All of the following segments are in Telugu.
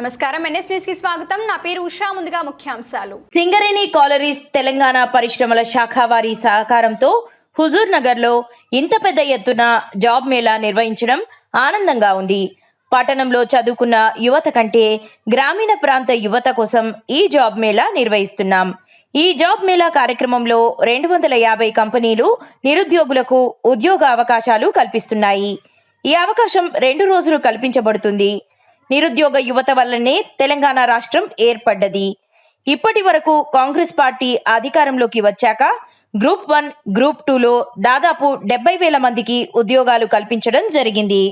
నమస్కారం. ఎన్ఎస్ న్యూస్కి స్వాగతం. నా పేరు ఉషా. ముందుగా ముఖ్యాంశాలు. సింగరేణి కాలరీస్ తెలంగాణ పరిశ్రమల శాఖ వారి సహకారంతో హుజూర్ నగర్లో ఇంత పెద్ద ఎత్తున జాబ్ మేళా నిర్వహించడం ఆనందంగా ఉంది. పట్టణంలో చదువుకున్న యువత కంటే గ్రామీణ ప్రాంత యువత కోసం ఈ జాబ్ మేళా నిర్వహిస్తున్నాం. ఈ జాబ్ మేళా కార్యక్రమంలో రెండు వందల యాభై కంపెనీలు నిరుద్యోగులకు ఉద్యోగ అవకాశాలు కల్పిస్తున్నాయి. ఈ అవకాశం రెండు రోజులు కల్పించబడుతుంది. నిరుద్యోగ యువత వల్లనే తెలంగాణ రాష్ట్రం ఏర్పడ్డది. ఇప్పటి వరకు కాంగ్రెస్ పార్టీ అధికారంలోకి వచ్చాక గ్రూప్ వన్ గ్రూప్ టూలో దాదాపు డెబ్బై వేల మందికి ఉద్యోగాలు కల్పించడం జరిగింది.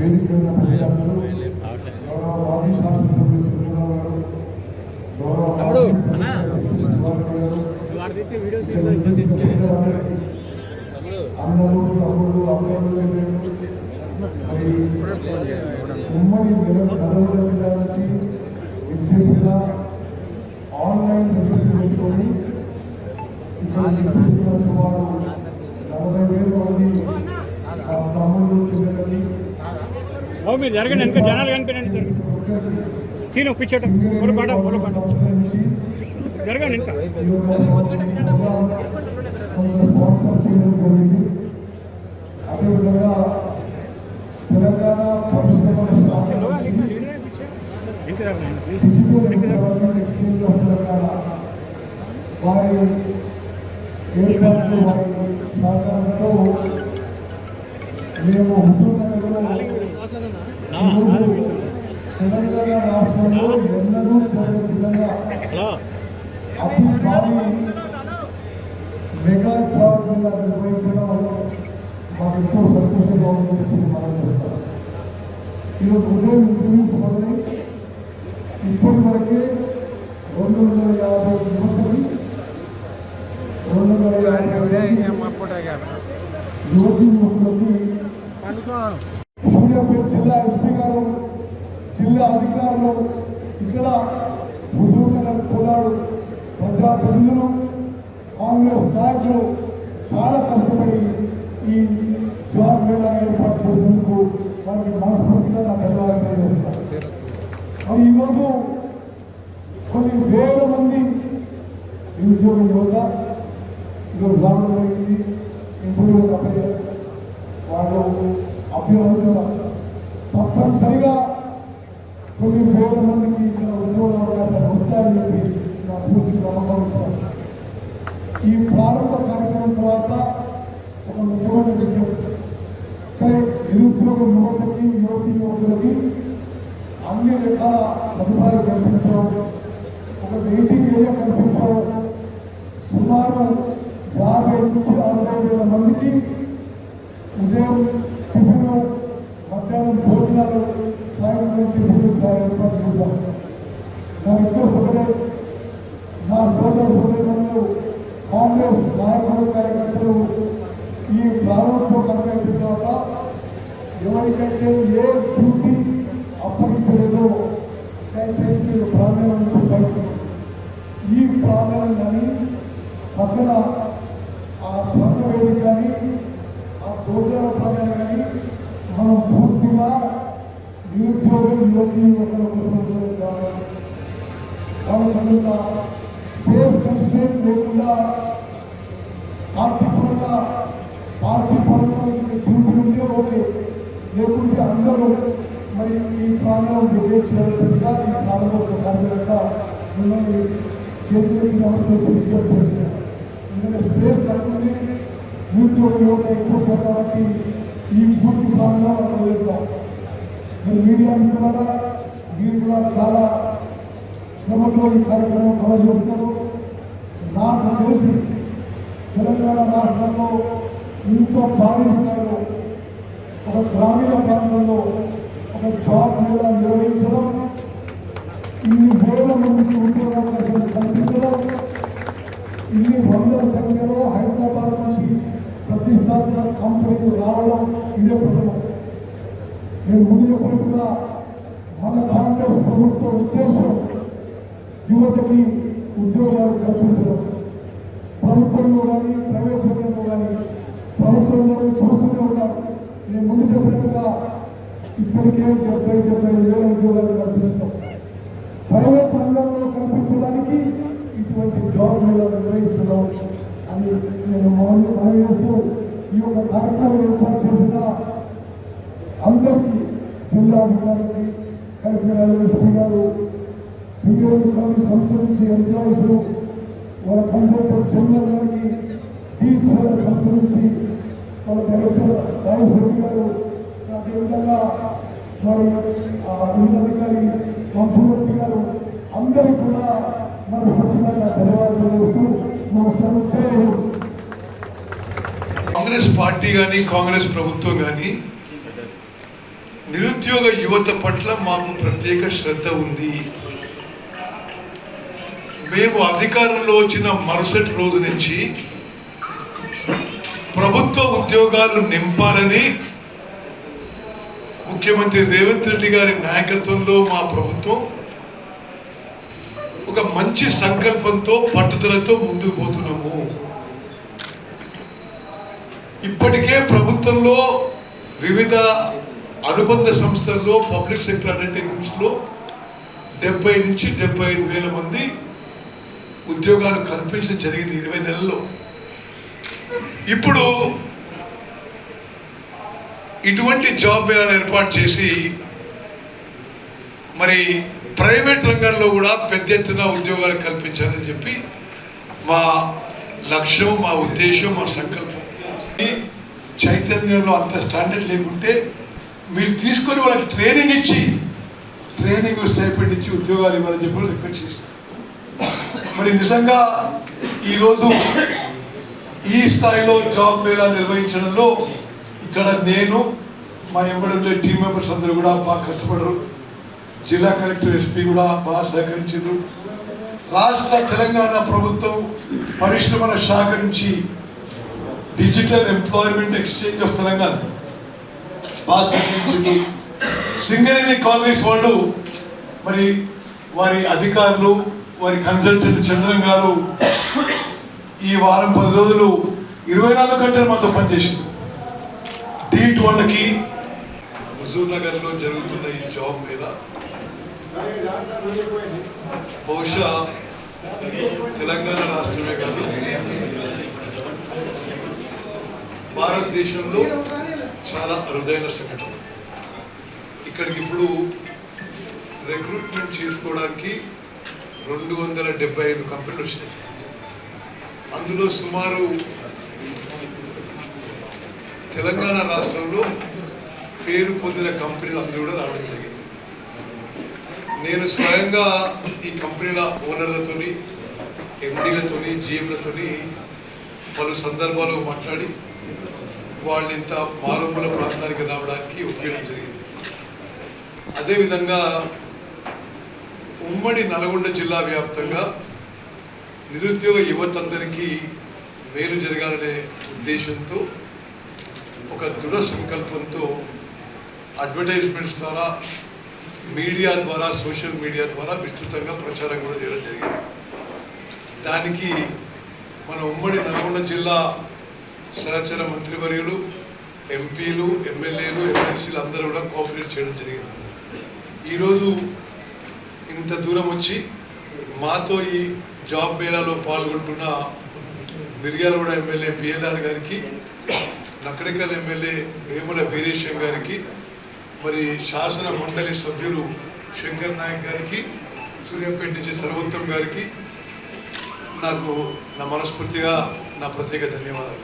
వేదిక మీద ప్రజలందరూ గౌరవ మాజీ శాసనసభ్యులు చంద్రబాబు గారు, అన్నలు తమ్ముళ్ళు అమ్మలు ఉమ్మడి నుంచి ఆన్లైన్ రిజిస్టర్ చేసుకొని ఇక్కడ విచ్చేసిన సుమారు నలభై వేల మంది ఆ తమ్ముళ్ళు చెల్లెళ్ళని ఓ మీరు జరగండి వెనక జనాలు కనిపించండి జరగండి సీను కూర్చోట పొల పాట జరగండి ఇంకా. తెలంగాణ రాష్ట్రంలో ఎన్నడూ చూడని విధంగా హలో అతి భారీ మెగా ప్రాజెక్టుగా నిర్వహించడం మాకు ఎంతో సంతోషంగా ఉందని చెప్పి మనం చెప్తాం ఈరోజు ఉదయం ఇంటర్వ్యూస్ మొదలై ఇప్పటి వరకే రెండు వందల యాభై యువతని రెండు వందల యాభై యువతి యువకులకి సూర్యాపేట జిల్లా ఎస్పీ గారు జిల్లా అధికారులు ఇక్కడ హుజూర్నగర్ కులాడు ప్రజాప్రతినిధులు కాంగ్రెస్ నాయకులు చాలా కష్టపడి ఈ జాబ్ మేళా ఏర్పాటు చేసినందుకు వారికి మనస్ఫూర్తిగా నా ధన్యవాదాలు తెలియజేస్తాను మరి ఈరోజు కొన్ని వేల మంది నిరుద్యోగ యువత ఈరోజు రావడం జరిగింది ఇంటర్వ్యూ అప్లై వాళ్ళు అభ్యర్థులు తప్పనిసరిగా కొన్ని వేల మందికి ఇక్కడ ఉద్యోగ అవకాశాలు వస్తాయని చెప్పి నా పూర్తి నమ్మకం ఉంది. ఈ ప్రారంభ కార్యక్రమం తర్వాత ఒక ముఖ్యమైన విషయం సరే నిరుద్యోగ యువతకి యువతి యువకులకి అన్ని రకాల సదుపాయాలు కల్పించడం ప్రాంగణం కానీ పక్కన ఆ స్వర్ణ వేది కానీ ఆ భోజన ప్రాంగణం కానీ మనం పూర్తిగా నిరుద్యోగం యువతి యువకుల కోసం కావాలి. వాళ్ళకంతా స్పేస్ కన్స్టెంట్ లేకుండా పార్టీ పరంగా పార్టీ పరంగా డ్యూటీ ఉంటే ఓకే లేకుంటే అందరూ మరి ఈ ప్రాంగణం డిబేట్ చేయాల్సిందిగా ఈ ప్రారంభోత్సవ కార్యకర్త మిమ్మల్ని చేతులకి నమస్కరించి విజ్ఞప్తి చేస్తున్నాను ఎందుకంటే స్పేస్ తగ్గుతుంది నిరుద్యోగ యువత ఎక్కువ శాతం కాబట్టి ఈ పూర్తి భాగంగా మనం వెళ్తాం మరి మీడియా మిత్రులారా మీరు కూడా చాలా శ్రమతో ఈ కార్యక్రమం కవర్ చేస్తున్నారు నాకు తెలిసి తెలంగాణ రాష్ట్రంలో ఇంత భారీ స్థాయిలో ఒక గ్రామీణ ప్రాంతంలో ఒక జాబ్ మేళా నిర్వహించడం ఇన్ని వేల మందికి ఉంటుందా అవకాశాలు కల్పించడం ఇన్ని వందల సంఖ్యలో హైదరాబాద్ నుంచి ప్రతిష్టాత్మక కంపెనీలు రావడం ఇదే ప్రథమం నేను ముందు చెప్పినట్టుగా మన కాంగ్రెస్ ప్రభుత్వ ఉద్దేశం యువతకి ఉద్యోగాలు కల్పించడం ప్రభుత్వంలో కానీ ప్రైవేట్ రంగంలో కానీ ప్రభుత్వంలో చూస్తూనే ఉన్నారు. నేను ముందు చెప్పినట్టుగా ఇప్పటికే డెబ్బై డెబ్బై వేల ఉద్యోగాలు కల్పిస్తాం. ప్రైవేట్ రంగంలో కల్పించడానికి ఇటువంటి జాబ్లు నిర్వహిస్తున్నాం అని నేను మనం మనం చేస్తూ ఈ యొక్క కార్యక్రమం ఏర్పాటు చేసిన అందరికీ జిల్లా అధికారులకి కలెక్టర్ ఎస్పీ గారు సింగరేణి కాలేజ్ సంస్థ నుంచి ఎంప్లాయీస్ వాళ్ళ కన్సల్టెంట్ జనరల్ గారికి టీచర్ సంస్థ నుంచి డైరెక్టర్ రెడ్డి గారు అదేవిధంగా మరి గారు అందరికీ కూడా ధన్యవాదాలు నమస్కారం. కాంగ్రెస్ పార్టీ కానీ కాంగ్రెస్ ప్రభుత్వం కానీ నిరుద్యోగ యువత పట్ల మాకు ప్రత్యేక శ్రద్ధ ఉంది. మేము అధికారంలో వచ్చిన మరుసటి రోజు నుంచి ప్రభుత్వ ఉద్యోగాలు నింపాలని ముఖ్యమంత్రి రేవంత్ రెడ్డి గారి నాయకత్వంలో మా ప్రభుత్వం ఒక మంచి సంకల్పంతో పట్టుదలతో ముందుకు పోతున్నాము. ఇప్పటికే ప్రభుత్వంలో వివిధ అనుబంధ సంస్థల్లో పబ్లిక్ సెక్టర్ అండర్టేకింగ్స్లో డెబ్బై నుంచి డెబ్బై ఐదు వేల మంది ఉద్యోగాలు కల్పించడం జరిగింది ఇరవై నెలల్లో. ఇప్పుడు ఇటువంటి జాబ్ మేళాలు ఏర్పాటు చేసి మరి ప్రైవేట్ రంగంలో కూడా పెద్ద ఎత్తున ఉద్యోగాలు కల్పించాలని చెప్పి మా లక్ష్యం మా ఉద్దేశం మా సంకల్పం. చైతన్యంలో అంత స్టాండర్డ్ లేకుంటే మీరు తీసుకొని వాళ్ళకి ట్రైనింగ్ ఇచ్చి ట్రైనింగ్ స్టైపెండ్ ఇచ్చి ఉద్యోగాలు ఇవ్వాలని చెప్పి రిక్వెస్ట్ చేసిన మరి నిజంగా ఈరోజు ఈ స్థాయిలో జాబ్ మేళా నిర్వహించడంలో ఇక్కడ నేను మా ఎంబడంలో టీం మెంబర్స్ అందరూ కూడా బాగా కష్టపడరు. జిల్లా కలెక్టర్ ఎస్పీ కూడా బాగా సహకరించారు రాష్ట్ర తెలంగాణ ప్రభుత్వం పరిశ్రమల శాఖ నుంచి digital employment exchange of Telangana బాగా సహకరించింది సింగరేణి కాలనీస్ వాళ్ళు మరి వారి అధికారులు వారి కన్సల్టెంట్ చంద్రన్ గారు ఈ వారం పది రోజులు ఇరవై నాలుగు గంటలు మాతో పనిచేసింది. డీట్ వాళ్ళకి హుజూర్ నగర్లో జరుగుతున్న ఈ జాబ్ మీద బహుశా తెలంగాణ రాష్ట్రమే కాదు భారతదేశంలో చాలా అరుదైన సంఘటన. ఇక్కడికి ఇప్పుడు రిక్రూట్మెంట్ చేసుకోవడానికి రెండు వందల డెబ్బై ఐదు కంపెనీలు వచ్చినాయి అందులో సుమారు తెలంగాణ రాష్ట్రంలో పేరు పొందిన కంపెనీలు అందరూ కూడా రావడం జరిగింది. నేను స్వయంగా ఈ కంపెనీల ఓనర్లతోని ఎండీలతోని జిఎంలతోని పలు సందర్భాల్లో మాట్లాడి వాళ్ళు ఇంత మారుమూల ప్రాంతానికి రావడానికి ఉపయోగం జరిగింది. అదేవిధంగా ఉమ్మడి నల్గొండ జిల్లా వ్యాప్తంగా నిరుద్యోగ యువత అందరికీ మేలు జరగాలనే ఉద్దేశంతో ఒక దృఢ సంకల్పంతో అడ్వర్టైజ్మెంట్స్ ద్వారా మీడియా ద్వారా సోషల్ మీడియా ద్వారా విస్తృతంగా ప్రచారం కూడా చేయడం జరిగింది. దానికి మన ఉమ్మడి నల్గొండ జిల్లా సహచర మంత్రివర్యులు ఎంపీలు ఎమ్మెల్యేలు ఎమ్మెల్సీలు అందరూ కూడా కోఆపరేట్ చేయడం జరిగింది. ఈరోజు ఇంత దూరం వచ్చి మాతో ఈ జాబ్ మేళాలో పాల్గొంటున్న మిర్యాలగూడ ఎమ్మెల్యే పిఎల్ఆర్ గారికి నకరికల్ ఎమ్మెల్యే వేముల వీరేశం గారికి మరి శాసన మండలి సభ్యులు శంకర్ నాయక్ గారికి సూర్యాపేట నుంచి సర్వోత్తం గారికి నాకు నా మనస్ఫూర్తిగా నా ప్రత్యేక ధన్యవాదాలు.